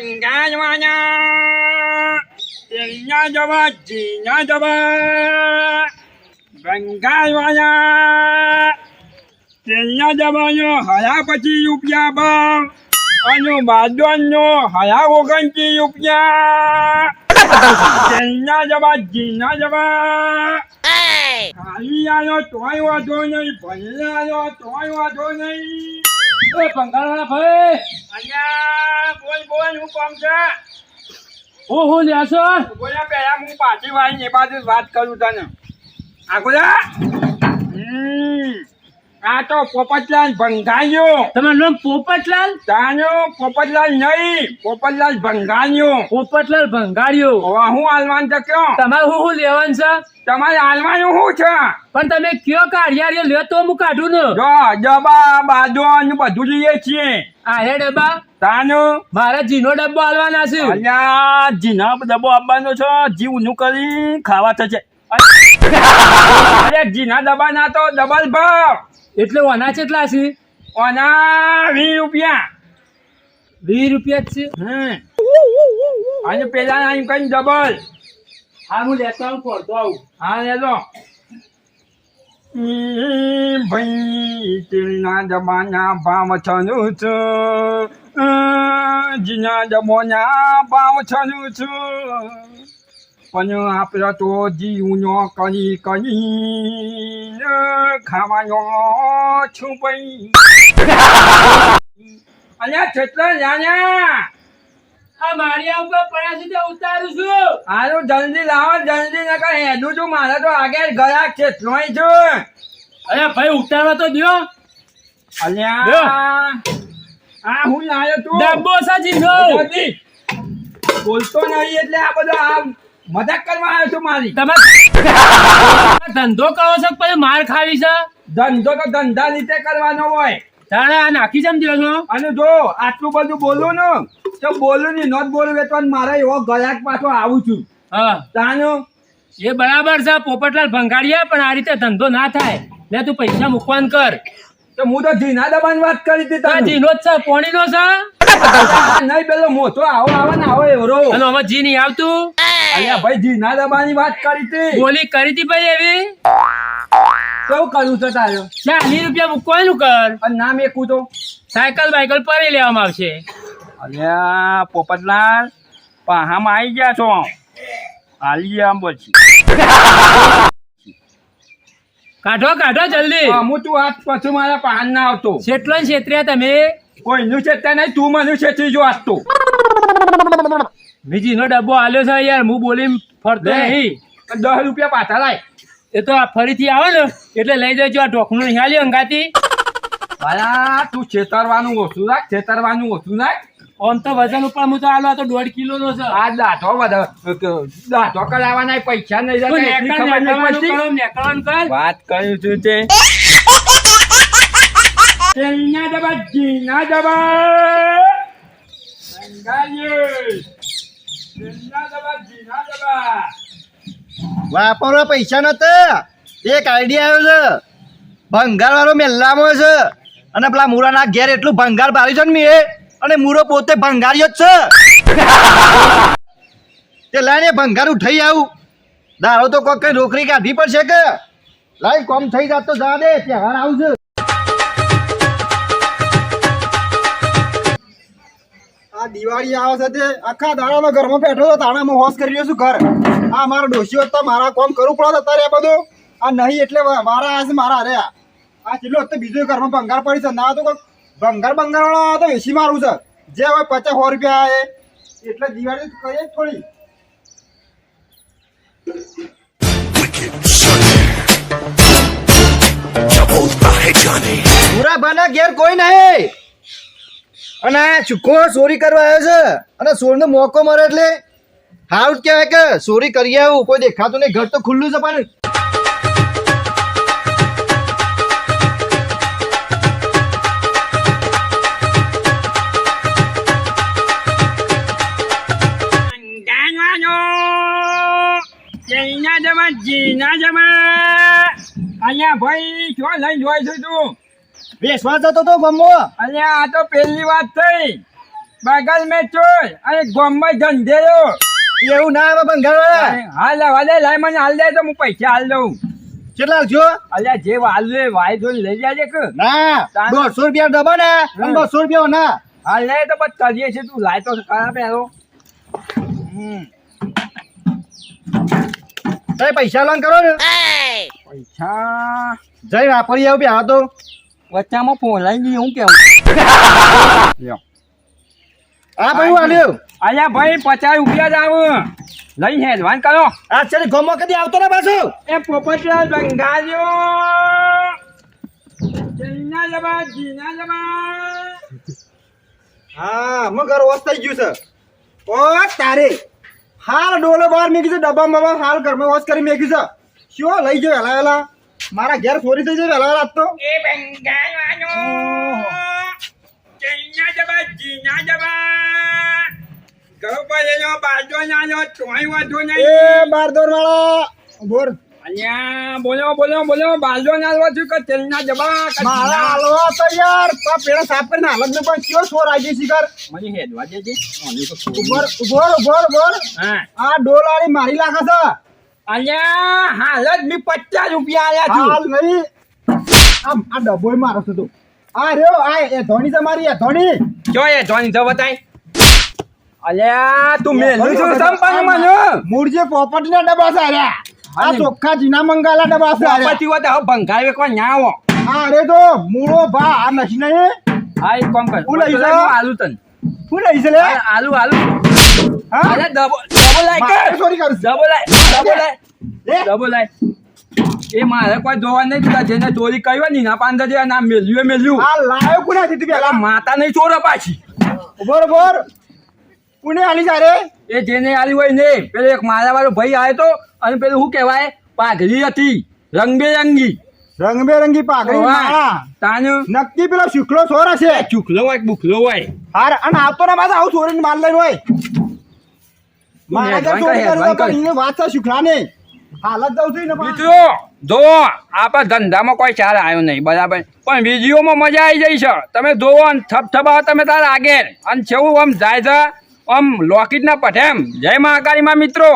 બંગાળવાના તેલના જવા જીના જવા બંગાળવાના તેલના જવાનો હયા પછી રૂપિયા ભાવ અને બાદવાનો હયા ઓગણતી રૂપિયા તેલના જવા જીના જવા ખાલી આવ્યો તોય વાંધો નહીં ભલે આવ્યો તોય વાંધો નહીં એ બંગાળવાળા ભાઈ. અહીંયા બોલ બોલ હું કોમ છે? હું હું લ્યા છો? બોલ્યા પહેલા હું પાછી વાળી એ બાજુ વાત કરું તને. આગોલા આ તો પોપટલાલ ભંગાયો તમારું નામ પોપટલાલ? તાનો પોપટલાલ નહીં પોપટલાલ ભંગાયો પોપટલાલ ભંગાળિયો હવે હું હાલવાન તો કયો? તમારે હું શું લેવાનું છે? તમારે હાલવાનું શું છે? પણ તમે કયો કાઢિયા લ્યો તો હું કાઢું ને. જો ડબ્બા બાદો બધું લઈએ છીએ. આ હે ડબ્બા? તાનો? મારા જીનો ડબ્બો હાલવાના છે. અલ્યા જીના ડબ્બો આપવાનો છો? જીવનું કરી ખાવા થશે. અરે જીના ડબ્બા ના તો ડબલ ભાવ. એટલે ઓના કેટલા છે? ઓના વીસ રૂપિયા. વીસ રૂપિયા જ છે? હા અને પેલા એમ કઈ ડબલ હા હું લેતો આવું પડતો આવું. હા લેતો ભાઈ તેલના ડબ્બાના ભાવ છનું છું. જીના ડબ્બાના ભાવ છનું છું. પણ આપણે તો જીવનો કરી કરી ખાવાનો છું ભાઈ. અલ્યા છેતરા જાણ્યા? આ માળિયા ઉપર પડ્યા છે તે ઉતારું છું. હારું જલ્દી લાવો જલ્દી નકર હેડું છું. મારે તો આગળ ગયા છે. અરે ભાઈ ઉતારવા તો દ્યો. અલ્યા આ હું લાયો તું? ડબ્બો જીનો બોલતો નહીં એટલે આ બધો આ મજાક કરવા આવ્યો છું મારી. તમે ધંધો કરો છો પછી માર ખાવી છે? ધંધો તો ધંધા રીતે કરવાનો હોય. તારે આ નાખી જમ છો અને જો આટલું બધું બોલું ને તો બોલું નહીં નોટ બોલું તો મારે એવો ગળાક પાછો આવું છું. હા. તાનો? એ બરાબર છે પોપટલાલ ભંગાડિયા પણ આ રીતે ધંધો ના થાય. લે તું પૈસા મૂકવાન કર. તો હું તો જીના દબાણ વાત કરી હતી તને. જીનો જ છે પોણીનો છે? નહીં પેલો મોટો આવો આવે ને આવો એવરો. અને આમાં જી નહીં આવતું? અલ્યા ભાઈ જીના દબાની વાત કરી હતી બોલી કરી હતી ભાઈ એવી? કેવું કરવું છે તારે? ચાલીસ રૂપિયા મૂકવાનું કર. અને નામ એકું તો? સાયકલ બાયકલ પરી લેવામાં આવશે. અલ્યા પોપટલાલ પાહામાં આવી ગયા છો. હાલી આમ પછી. કાઢો કાઢો જલ્દી. હું તું આજ પછી મારા પાન ના આવતો. છેટલો છેતર્યા તમે? કોઈનું છે નહીં તું મને છેતરી જો આજ તો. બીજીનો ડબ્બો આલ્યો છે યાર હું બોલી ફરતો. નહીં. દસ રૂપિયા પાછા લાય. એ તો આ ફરીથી આવે ને એટલે લઈ જજો આ ઢોકનું નહીં હાલ્યો અંગાતી અલા તું છેતરવાનું ઓછું રાખ છેતરવાનું ઓછું રાખ. આમ તો વજન ઉપર હું તો આલો તો દોઢ કિલો નો છે. આ બધા દાંતો કરાવવાના પૈસા નહીં વાત કહ્યું છું તે? તેલના ડબ્બા ઘીના ડબ્બા બંગાળી. તેલના ડબ્બા ઘીના ડબ્બા વાપરવા પૈસા નતા. એક આઈડિયા આવ્યો છે. ભંગાર વાળો મેલ્લામાં છે. અને પેલા મુરાના ઘેર એટલું ભંગાર બાર્યું છે ને મેં. અને મુરો પોતે ભંગાર્યો જ છે. તે લાઈને ભંગાર ઉઠાઈ આવું. દારો તો કોક કઈ કાઢી કાઢવી પડશે કે? લાઈ કોમ થઈ જાત તો જા દે, ત્યાં આવશે આ દિવાળી આવે છે તે આખા દાડાનો ઘરમાં બેઠો તો તાણા હું હોશ કરી રહ્યો છું ઘર. આ મારો ડોશીઓ તો મારા કોમ કરવું પડે અત્યારે આ બધું. આ નહીં એટલે મારા આ છે મારા અરે આ. ચેટલો તો બીજો ઘરમાં ભંગાર પડી છે. ના તો ભંગાર ભંગાર વાળો તો એસી મારું છે. જે હવે પચાસ સો રૂપિયા આવે. એટલે દિવાળી કરીએ થોડી. પૂરા ભાના ઘેર કોઈ નહીં. અને આ ચૂકો ચોરી કરવા આવ્યો છે. અને સોરનો મોકો મળે એટલે હાઉટ કહેવાય કે ચોરી કરી આવું. કોઈ દેખાતું નહીં. ઘર તો ખુલ્લું છે પણ. ગાંગવાનો જમા અહીંયા ભાઈ જો લઈ જોઈ છું તું? બેસવા જતો તો ગમો. અલ્યા આ તો પહેલી વાત થઈ. બગલ મેં ચોર અને ગોમમાં ધંધેરો એવું ના આવે ભંગારવાળા હાલ હાલ લાય મને હાલ દે તો હું પૈસા હાલ દઉં. કેટલા છો અલ્યા જે હાલ લે વાય જોઈ લઈ જાજે કે. ના દોઢસો રૂપિયા ડબ્બા ને અને રૂપિયા ના. હાલ લે તો બસ કરીએ છે તું લાય તો ખરા પેલો હમ. પૈસા લોન કરો ને. પૈસા. જઈ વાપરી આવું પ્યા તો વચ્ચામાં ફોન લઈ ગઈ હું કેવું લ્યો. આ ભાઈ હું આલ્યું અલ્યા ભાઈ પચાસ રૂપિયા જ આવું લઈ હેડવાન કરો આ છે ગમો કદી આવતો ને પાછું એ પોપટલાલ બંગાળ્યો ચૈના જબા જીના જબા હા હું ઘર વસ થઈ ગયું છે ઓ તારે હાલ ડોલો બહાર મેકી છે ડબ્બામાં બબ્બા હાલ ઘરમાં વોશ કરી મેકી છે શું લઈ જાવ હેલા વેલા મારા ઘેર ચોરી થઈ જાય વેલા રાત તો એ બંગાળવાનો ચૈના જબા જીના જબા ગયો પડેલો બાજો નાનો તોય વાંધો એ નહીં. એ દોર વાળા બોર અલ્યા બોલો બોલો બોલો બાજો નાલવા છું કે તેલના જબા મારા હાલવા તો યાર પા પેલા સાફ કરીને હાલત ને પણ કયો ચોર આવી શિકાર મને હેડવા દેજે. તો. ઉભર ઉભર ઉભર ઉભર હા. આ ડોલાની મારી લાખે છે. અલ્યા હાલ જ મી પચાસ રૂપિયા હાલ છું. નહીં આમ આ મારો છે તું. આ રહ્યો આ એ ધોની તમારી એ ધોની જો એ જોની જો બતાય. અલ્યા તું મેલું છું સંપાન મૂળજે ડબ્બા છે અરે. આ ચોખ્ખા જીના મંગાલા ડબ્બા છે અરે. પછી વાત હવે કોઈ ના આવો. આ અરે તો મૂળો ભા આ નથી નહીં. હા એક કામ કર. હું લઈ તો જાઉં? આલુ તન. શું લઈ છે લે. આ- આલુ આલુ. હા? ડબલ ડબલ લાય સોરી કર. ડબલ લાય ડબલ લાય લે. ડબલ એ મારે કોઈ જોવા નહીં દીધા જેને ચોરી કરી હોય ને પાંદર જે ના મેલ્યું મેલ્યું. આ લાયો કોને હતી તું પેલા? માતા નહીં ચોર પાછી. બરોબર ઉભર આલી સારે એ જેને આલી હોય ને પેલો એક મારા વાળો ભાઈ આવ્યો તો અને પેલું શું કહેવાય? પાઘડી હતી રંગબેરંગી. રંગબેરંગી પાઘડી માળા. તાન? નક્કી પેલો શુકલો છોર હશે. ચૂકલો હોય બુકલો હોય? હાર અને આવતો ના પાછા આવું છોરીને માલ લઈને હોય. મારા ઘેર ચોરી પણ વાત છે શુક્લા ને હાલત ને મિત્રો, જો આપણા ધંધામાં કોઈ ચાલ આવ્યો નહીં, બરાબર? પણ વિડીયોમાં મજા આવી જાય છે. તમે જોવો અને થપથપાવો, તમે તાર આગળ અને છેવું આમ જાય છે, આમ લોકીટના પઠેમ. જય મહાકાળીમાં મિત્રો.